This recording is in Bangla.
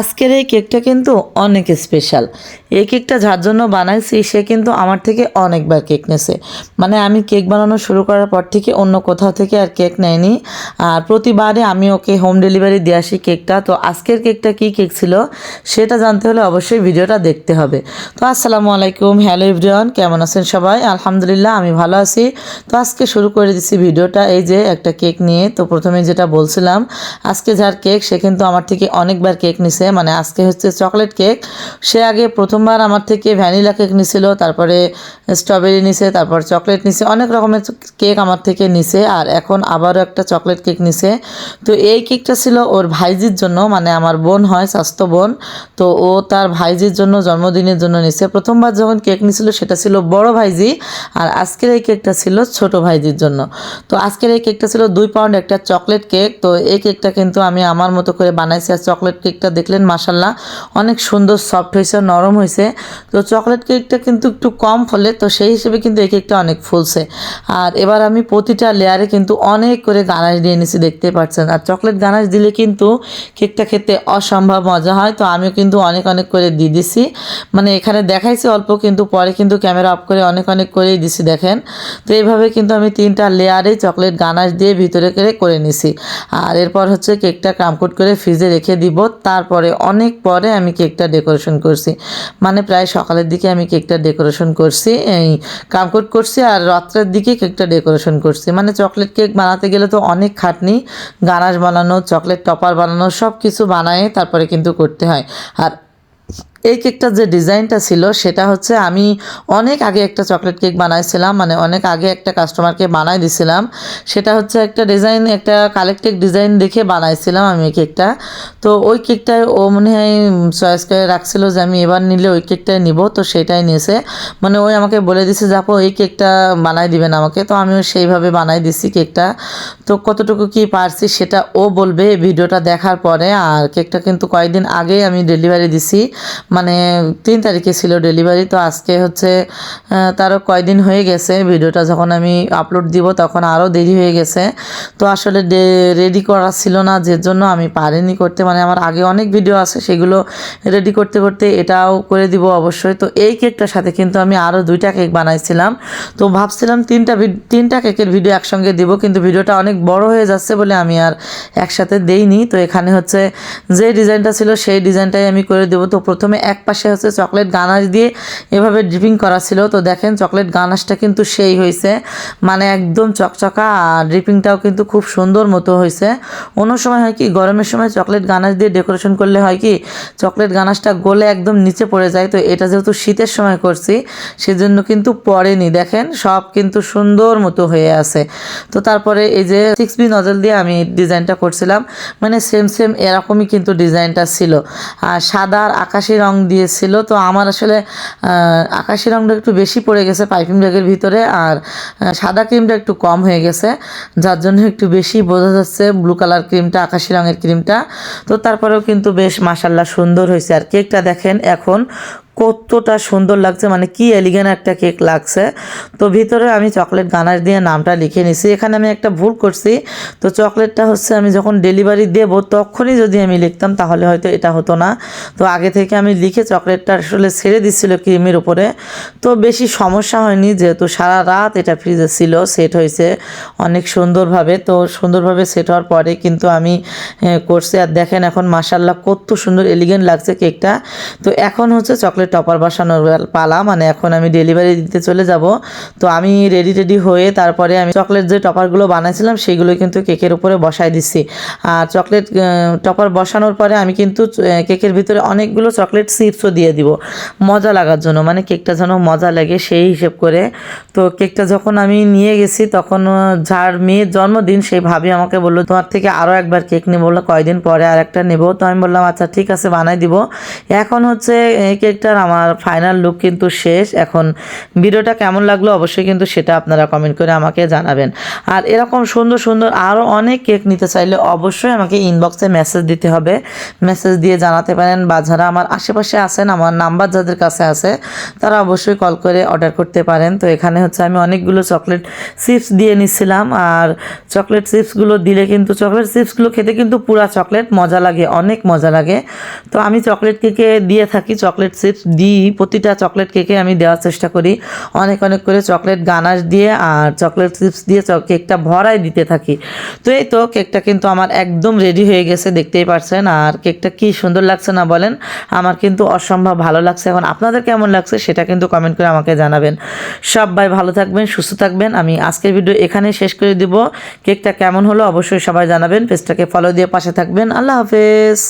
আজকের এই কেকটা কিন্তু অনেক স্পেশাল এই কেকটা যার জন্য বানাইছি, সে কিন্তু আমার থেকে অনেকবার কেক নেছে। মানে আমি কেক বানানো শুরু করার পর থেকে অন্য কোথাও থেকে আর কেক নেয়নি। আর প্রতিবারে আমি ওকে হোম ডেলিভারি দিয়ে আসি কেকটা। তো আজকের কেকটা কি কেক ছিল সেটা জানতে হলে অবশ্যই ভিডিওটা দেখতে হবে। তো আসসালামু আলাইকুম, হ্যালো এভরিওয়ান, কেমন আছেন সবাই? আলহামদুলিল্লাহ, আমি ভালো আছি। তো আজকে শুরু করে দিচ্ছি ভিডিওটা এই যে একটা কেক নিয়ে। তো প্রথমে যেটা বলছিলাম, আজকে যার কেক সে কিন্তু আমার থেকে অনেকবার কেক নিছে। মানে আজকে হচ্ছে চকলেট কেক। সে আগে প্রথমবার আমার থেকে ভ্যানিলা কেক নিছিল, তারপরে স্ট্রবেরি নিছে, তারপর চকলেট নিছে, অনেক রকমের কেক আমার থেকে নিছে আর এখন আবারও একটা চকলেট কেক নিছে। তো এই কেকটা ছিল ওর ভাইজির জন্য মানে আমার বোন হয়, স্বাস্থ্য বোন। তো ও তার ভাইজির জন্য জন্মদিনের জন্য নিছে। প্রথমবার যখন কেক নিছিল সেটা ছিল বড় ভাইজি আর আজকের এই কেকটা ছিল ছোট ভাইজির জন্য। তো আজকের এই কেকটা ছিল দুই পাউন্ড একটা চকলেট কেক। তো এই কেকটা কিন্তু আমি আমার মতো করে বানাইছি আর চকলেট কেকটা দেখলেন মাসাল্লাহ অনেক সুন্দর সফট হয়েছে, নরম হয়েছে। তো চকলেট কেকটা কিন্তু একটু কম ফলে তো সেই হিসেবে কিন্তু এই কেকটা অনেক ফুলছে। আর এবার আমি প্রতিটা লেয়ারে কিন্তু অনেক করে গানাশ দিয়ে নিছি দেখতে পাচ্ছেন। আর চকলেট গানাশ দিলে কিন্তু কেকটা খেতে অসম্ভব মজা হয়। তো আমিও কিন্তু অনেক অনেক করে দিয়ে দিছি। মানে এখানে দেখাইছি অল্প, কিন্তু পরে কিন্তু ক্যামেরা অফ করে অনেক অনেক করেই দিছি, দেখেন। তো এইভাবে কিন্তু আমি তিনটা লেয়ারে চকলেট গানাশ দিয়ে ভিতরে করে করে নিছি। আর এরপর হচ্ছে কেকটা কামকুট করে ফ্রিজে রেখে দিব। তারপরে অনেক পরে আমি কেকটা ডেকোরেশন করছি। মানে প্রায় সকালের দিকে আমি কেকটা ডেকোরেশন করছি, এই কামকোট করছি আর রাত্রের দিকে কেকটা ডেকোরেশন করছি। মানে চকলেট কেক বানাতে গেলে তো অনেক খাটনি গানাশ বানানো, চকলেট টপার বানানো সব কিছু বানায় তারপরে কিন্তু করতে হয়। আর এই কেকটার যে ডিজাইনটা ছিল, সেটা হচ্ছে আমি অনেক আগে একটা চকলেট কেক বানাইছিলাম মানে অনেক আগে একটা কাস্টমারকে বানাই দিছিলাম। সেটা হচ্ছে একটা ডিজাইন, একটা কালেক্টেড ডিজাইন দেখে বানাইছিলাম আমি কেকটা। তো ওই কেকটায় ও মনে হয় চয়েস করে রাখছিল যে আমি এবার নিলে ওই কেকটাই নিব, তো সেটাই নিয়েছে। মানে ওই আমাকে বলে দিছে যে, আপু, এই কেকটা বানাই দিবেন আমাকে। তো আমিও সেইভাবে বানাই দিছি কেকটা। তো কতটুকু কি পারছি সেটা ও বলবে ভিডিওটা দেখার পরে। আর কেকটা কিন্তু কয়েকদিন আগেই আমি ডেলিভারি দিছি। মানে তিন তারিখে ছিল ডেলিভারি তো আজকে হচ্ছে তারও কয়দিন হয়ে গেছে ভিডিওটা যখন আমি আপলোড দিব তখন আরও দেরি হয়ে গেছে। তো আসলে রেডি করা ছিল না, যে জন্য আমি পারিনি করতে। মানে আমার আগে অনেক ভিডিও আছে, সেগুলো রেডি করতে করতে এটাও করে দিব অবশ্যই। তো এই কেকটার সাথে কিন্তু আমি আরও দুইটা কেক বানাইছিলাম। তো ভাবছিলাম তিনটা তিনটা কেকের ভিডিও একসঙ্গে দিব, কিন্তু ভিডিওটা অনেক বড় হয়ে যাচ্ছে বলে আমি আর একসাথে দেইনি। তো এখানে হচ্ছে যে ডিজাইনটা ছিল, সেই ডিজাইনটাই আমি করে দেবো। তো প্রথমে এক পাশে হচ্ছে চকলেট গানাশ দিয়ে এভাবে ড্রিপিং করা ছিল। তো দেখেন চকলেট গানাশটা কিন্তু সেই হয়েছে। মানে একদম চকচকা আর ড্রিপিংটাও কিন্তু খুব সুন্দর মতো হয়েছে। অন্য সময় হয় কি, গরমের সময় চকলেট গানাশ দিয়ে ডেকোরেশন করলে হয় কি, চকলেট গানাশটা গলে একদম নিচে পড়ে যায়। তো এটা যেহেতু শীতের সময় করছি, সেজন্য কিন্তু পড়েনি। দেখেন সব কিন্তু সুন্দর মতো হয়ে আছে। তো তারপরে এই যে সিক্স বি নজল দিয়ে আমি ডিজাইনটা করছিলাম। মানে সেম সেম এরকমই কিন্তু ডিজাইনটা ছিল। আর সাদা আর আকাশি রং দিয়েছিল। তো আমার আসলে আকাশি রংটা একটু বেশি পড়ে গেছে পাইপিং ব্যাগের ভিতরে আর সাদা ক্রিমটা একটু কম হয়ে গেছে, যার জন্য একটু বেশি বোঝা যাচ্ছে ব্লু কালার ক্রিমটা, আকাশি রঙের ক্রিমটা। তো তারপরেও কিন্তু বেশ মাসাল্লাহ সুন্দর হয়েছে আর কেকটা দেখেন এখন কতটা সুন্দর লাগছে মানে কি এলিগেন একটা কেক লাগছে। তো ভিতরে আমি চকলেট গানার দিয়ে নামটা লিখে নিছি। এখানে আমি একটা ভুল করছি। তো চকলেটটা হচ্ছে আমি যখন ডেলিভারি দেবো, তখনই যদি আমি লিখতাম, তাহলে হয়তো এটা হতো না। তো আগে থেকে আমি লিখে চকলেটটা আসলে ছেড়ে দিচ্ছিল ক্রিমের উপরে। তো বেশি সমস্যা হয়নি, যেহেতু সারা রাত এটা ফ্রিজে ছিল সেট হয়েছে অনেক সুন্দরভাবে। তো সুন্দরভাবে সেট হওয়ার পরে কিন্তু আমি করছি। আর দেখেন এখন মাসাল্লাহ কত সুন্দর এলিগেন্ট লাগছে কেকটা তো এখন হচ্ছে চকলেট টপার বসানোর পালা। মানে এখন আমি ডেলিভারি দিতে চলে যাব। তো আমি রেডি টেডি হয়ে তারপরে আমি চকলেট যে টপারগুলো বানাইছিলাম সেইগুলো কিন্তু কেকের উপরে বসাই দিচ্ছি আর চকলেট টপার বসানোর পরে আমি কিন্তু কেকের ভিতরে অনেকগুলো চকলেট চিপসও দিয়ে দিব। মজা লাগার জন্য মানে কেকটা যেন মজা লাগে সেই হিসেব করে। তো কেকটা যখন আমি নিয়ে গেছি, তখন যার মেয়ের জন্মদিন, সেই ভাবি আমাকে বলল, তোমার থেকে আরও একবার কেক নেব। বলল, কয়দিন পরে আর একটা নেব? তো আমি বললাম আচ্ছা ঠিক আছে, বানাই দিব। এখন হচ্ছে কেকটা কেকটার আমার ফাইনাল লুক কিন্তু শেষ। এখন ভিডিওটা কেমন লাগল অবশ্যই কিন্তু সেটা আপনারা কমেন্ট করে আমাকে জানাবেন। আর এরকম সুন্দর সুন্দর আরও অনেক কেক নিতে চাইলে অবশ্যই আমাকে ইনবক্সে মেসেজ দিতে হবে। মেসেজ দিয়ে জানাতে পারেন বা যারা আমার আশেপাশে আছেন, আমার নাম্বার যাদের কাছে আছে, তারা অবশ্যই কল করে অর্ডার করতে পারেন। তো এখানে হচ্ছে আমি অনেকগুলো চকলেট চিপস দিয়ে নিচ্ছিলাম। আর চকলেট চিপসগুলো দিলে কিন্তু চকলেট চিপসগুলো খেতে কিন্তু পুরা চকলেট মজা লাগে, অনেক মজা লাগে। তো আমি চকলেট কেকে দিয়ে থাকি চকলেট চিপস দিই, প্রতিটা চকলেট কেকে আমি দেওয়ার চেষ্টা করি। অনেক অনেক করে চকলেট গানাশ দিয়ে আর চকলেট চিপস দিয়ে কেকটা ভরাই দিতে থাকি। তো এই তো কেকটা কিন্তু আমার একদম রেডি হয়ে গেছে, দেখতেই পারছেন। আর কেকটা কি সুন্দর লাগছে না বলেন, আমার কিন্তু অসম্ভব ভালো লাগছে। এখন আপনাদের কেমন লাগছে সেটা কিন্তু কমেন্ট করে আমাকে জানাবেন। সবাই ভালো থাকবেন, সুস্থ থাকবেন। আমি আজকের ভিডিও এখানেই শেষ করে দিব। কেকটা কেমন হলো অবশ্যই সবাই জানাবেন। পেজটাকে ফলো দিয়ে পাশে থাকবেন। আল্লাহ হাফেজ।